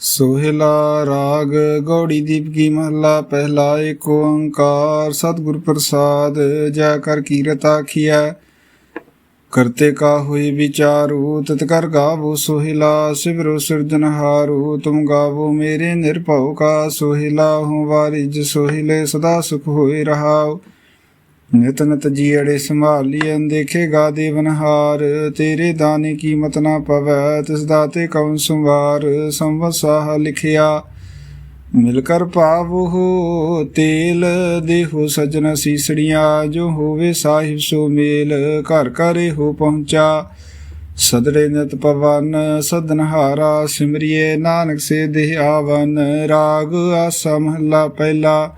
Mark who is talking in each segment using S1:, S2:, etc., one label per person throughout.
S1: ਸੋਹਿਲਾ ਰਾਗ ਗੌੜੀ ਦੀਪ ਕੀ ਮਹਲਾ, ਪਹਿਲਾ ਏਕ ਓੰਕਾਰ, ਸਤਿਗੁਰ ਪ੍ਰਸਾਦ, ਜੈ ਕਰ ਕੀਰਤ ਆਖੀਐ। ਕਰਤੇ ਕਾ ਹੋਈ ਵਿਚਾਰੂ, ਤਤ ਕਰ ਗਾਵੋ ਸੋਹਿਲਾ, ਸਿਵਰੋ ਸਿਰਜਨਹਾਰੂ ਤੁਮ ਗਾਵੋ ਮੇਰੇ ਨਿਰਭਉ ਕਾ ਸੋਹਿਲਾ ਹੂੰ ਵਾਰਿਜ ਸੋਹਿਲੇ, ਸਦਾ ਸੁਖ ਹੋਏ ਰਹਾਉ। ਨਿਤ ਨਿਤ ਜੀੜੇ ਸੰਭਾਲੀਐ ਦੇਖੇਗਾ ਦੇਵਨਹਾਰ ਤੇਰੇ ਦਾਨੇ ਕੀਮਤ ਨਾ ਪਵੈ, ਤਿਸ ਦਾਤੇ ਕਉ ਸੰਵਾਰ। ਸੰਵਸਾਹ ਲਿਖਿਆ, ਮਿਲ ਕਰ ਪਾਵੋ ਤੇਲ। ਦੇਹੋ ਸਜਣ ਸੀਸੜੀਆਂ, ਜੋ ਹੋਵੇ ਸਾਹਿਬ ਸੋ ਮੇਲ। ਘਰ ਘਰੇ ਹੋ ਪਹੁੰਚਾ, ਸਦੜੇ ਨਿਤ ਪਵਨ। ਸਦਨਹਾਰਾ ਸਿਮਰਿਏ, ਨਾਨਕ ਸੇ ਦੇਹ ਆਵਨ। ਰਾਗ ਆਸਾ ਮਹਲਾ ਪਹਿਲਾ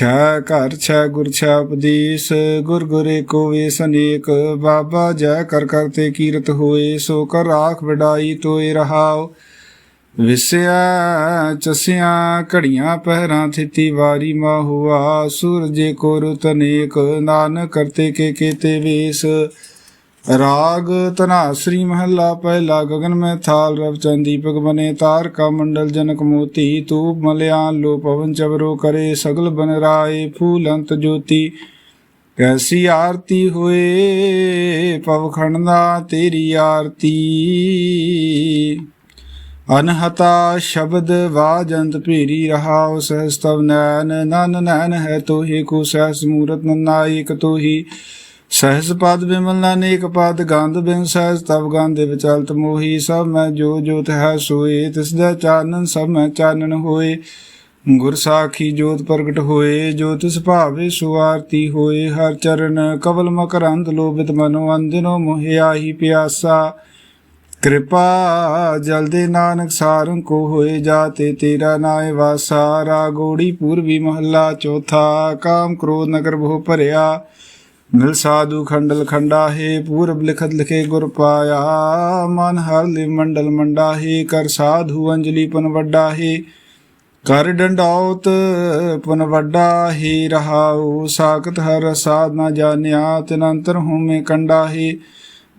S1: ਛੈ ਘਰ, ਛੈ ਗੁਰ, ਛੈ ਉਪਦੇਸ਼, ਗੁਰ ਗੁਰੇ ਕੋ ਵੇਸ ਅਨੇਕ, ਬਾਬਾ ਜੈ ਕਰ ਕਰਤੇ ਕੀਰਤ ਹੋਏ, ਸੋ ਕਰ ਰਾਖ ਵਡਾਈ ਤੋਏ ਰਹਾਉ। ਵਿਸਿਆ, ਚਸਿਆ, ਘੜੀਆਂ ਪਹਿਰਾਂ ਥਿਤੀ ਵਾਰੀ ਮਾ ਹੁਆ ਸੂਰਜੇ ਕੋ ਰੁਤ ਅਨੇਕ, ਨਾਨਕ ਕਰਤੇ ਕੇ ਕੀਤੇ ਵੇਸ। ਰਾਗ ਤਨਾਸਰੀ ਮਹੱਲਾ ਪਹਿਲਾ ਗगन ਮੈਂ ਥਾਲ ਰਵਚੰਦ ਦੀਪਕ ਬਨੇ, ਤਾਰਕਾ ਮੰਡਲ ਜਨਕ ਮੋਤੀ ਤੂਬ ਮਲਿਆਨ ਲੋ ਪਵਨ ਚਵਰੋ ਕਰੇ, ਸਗਲ ਬਨ ਰਾਏ ਫੂਲੰਤ ਜੋਤੀ। ਕੈਸੀ ਆਰਤੀ ਹੋਏ ਪਵਖੰਡਾ ਤੇਰੀ ਆਰਤੀ। ਅਨਹਤਾ ਸ਼ਬਦ ਵਾਜੰਤ ਭੀਰੀ ਰਹਾਉ ਸਹਸਤਵ ਨੈਨ ਨਨ ਨੈਨ ਹੈ ਤੋਹੀ, ਕੋ ਸਹਸ ਮੂਰਤ ਨਨਾਇਕ ਤੋਹੀ। ਸਹਿਜ ਪਦ ਬਿਮਲ ਨਾ ਨੇਕ ਪਦ, ਗੰਧ ਬਿਨ ਸਹਿਜ ਤਬ ਗੰਧ ਵਿਚਲਤ ਮੋਹੀ, ਸਭ ਮੈਂ ਜੋ ਜੋਤ ਹੈ ਸੋਏ, ਤਿਸ ਦਾ ਚਾਨਣ ਸਭ ਮੈਂ ਚਾਨਣ ਹੋਏ। ਗੁਰ ਸਾਖੀ ਜੋਤ ਪ੍ਰਗਟ ਹੋਏ, ਜੋ ਤਿਸ ਭਾਵੇ ਸੁਆਰਤੀ ਹੋਏ। ਹਰ ਚਰਨ ਕਵਲ ਮਕਰੰਦ ਲੋਭਿਤ ਮਨੋ ਅੰਦਿਨੋ ਮੋਹਿਆ ਹੀ ਪਿਆਸਾ। ਕਿਰਪਾ ਜਲਦੇ ਨਾਨਕ ਸਾਰੰ ਕੋ ਹੋਏ, ਜਾਤੇ ਤੇਰਾ ਨਾਏ ਵਾਸਾ। ਰਾਗੋੜੀ ਪੂਰਬੀ ਮਹੱਲਾ ਚੌਥਾ, ਕਾਮ ਕ੍ਰੋਧ ਨਗਰ ਭੋ ਭਰਿਆ। ਮਿਲ ਸਾਧੂ ਖੰਡਲ ਖੰਡਾ ਹੈ ਪੂਰਬ ਲਿਖਤ ਲਿਖੇ ਗੁਰ ਪਾਇਆ। ਮਨ ਹਰ ਲਿ ਮੰਡਲ ਮੰਡਾ ਹੈ ਕਰ ਸਾਧੂ ਅੰਜਲੀ ਪਨ ਵੱਡਾ ਹੈ ਕਰ ਡੰਡਾਉਤ ਪਨ ਵੱਡਾ ਹੀ ਰਹਾਉ ਸਾਖਤ ਹਰ ਸਾਧ ਨਾ ਜਾਣਿਆ, ਤਿਨੰਤਰ ਹਉਮੈ ਕੰਡਾ ਹੈ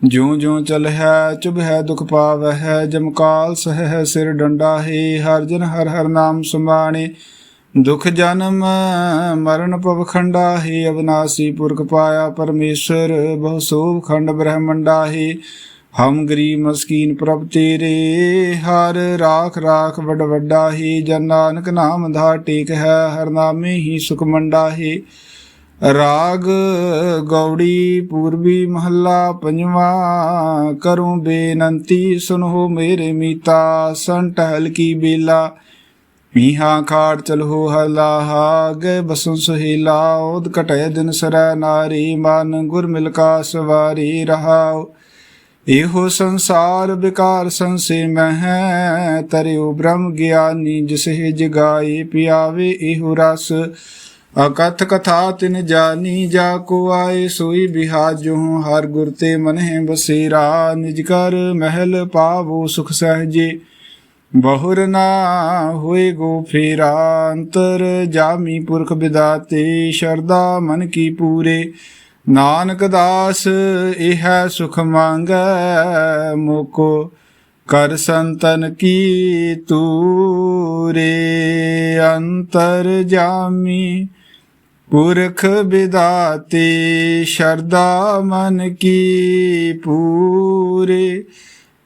S1: ਜਿਉ ਜਿਉ ਚਲ ਹੈ ਚੁਭ ਹੈ ਦੁਖ ਪਾਵ ਹੈ ਜਮਕਾਲ ਸਹਿ ਹੈ ਸਿਰ ਡੰਡਾ ਹੈ ਹਰ ਜਨ ਹਰ ਹਰ ਨਾਮ ਸੁਮਾਣੇ ਦੁਖ ਜਨਮ ਮਰਨ ਪਵਖੰਡਾ ਹੀ ਅਬਨਾਸੀ ਪੁਰਖ ਪਾਇਆ ਪਰਮੇਸ਼ਰ, ਬਹੁ ਸੋਭ ਖੰਡ ਬ੍ਰਹਮੰਡਾ ਹੀ ਹਮ ਗਰੀਬ ਮਸਕੀਨ ਪ੍ਰਭ ਤੇਰੇ, ਹਰ ਰਾਖ ਰਾਖ ਵਡ ਵੱਡਾ ਹੀ ਜਨ ਨਾਨਕ ਨਾਮ ਦਾ ਟੇਕ ਹੈ, ਹਰ ਨਾਮੇ ਹੀ ਸੁਖ ਮੰਡਾ ਹੀ ਰਾਗ ਗੌੜੀ ਪੂਰਬੀ ਮਹੱਲਾ ਪੰਜਵਾਂ, ਕਰੂੰ ਬੇਨੰਤੀ ਸੁਨੋ ਮੇਰੇ ਮੀਤਾ ਸੰਟ ਹਲਕੀ ਬੇਲਾ। ਮੀਹਾ ਖਾੜ ਚਲੋ ਹਲਾਹਾ ਗਏ ਬਸੁ ਸੁਹੀਲਾ ਉਦ ਕਟੈ ਦਿਨ ਸਰੈ ਨਾਰੀ, ਮਨ ਗੁਰ ਮਿਲਕਾ ਸਵਾਰੀ ਰਹਾਉ। ਇਹੋ ਸੰਸਾਰ ਵਿਕਾਰ ਸੰਸੇ ਮਹਿ, ਤਰਿਉ ਬ੍ਰਹਮ ਗਿਆਨੀ ਜਿਸੇ ਜਗਾਈ ਪਿਆਵੇ ਇਹੋ ਰਸ। ਅਕਥ ਕਥਾ ਤਿਨ ਜਾਨੀ, ਜਾ ਕੋ ਆਏ ਸੋਈ ਬਿਹਾਜੋ ਹਰ ਗੁਰ ਤੇ ਮਨਹਿ ਬਸੇਰਾ। ਨਿਜ ਕਰ ਮਹਿਲ ਪਾਵੋ ਸੁਖ ਸਹਜੇ। ਬਹੁਰ ਨਾ ਹੋਏ ਗੋ ਫੇਰਾ ਅੰਤਰ ਜਾਮੀ ਪੁਰਖ ਵਿਦਾਤੇ ਸ਼ਰਦਾ ਮਨ ਕੀ ਪੂਰੇ। ਨਾਨਕ ਦਾਸ, ਇਹ ਸੁਖ ਮੰਗੈ ਮੋਕੋ, ਕਰ ਸੰਤਨ ਕੀ ਤੂਰੇ। ਅੰਤਰ ਜਾਮੀ ਪੁਰਖ ਵਿਦਾਤੇ ਸ਼ਰਦਾ ਮਨ ਕੀ ਪੂਰੇ।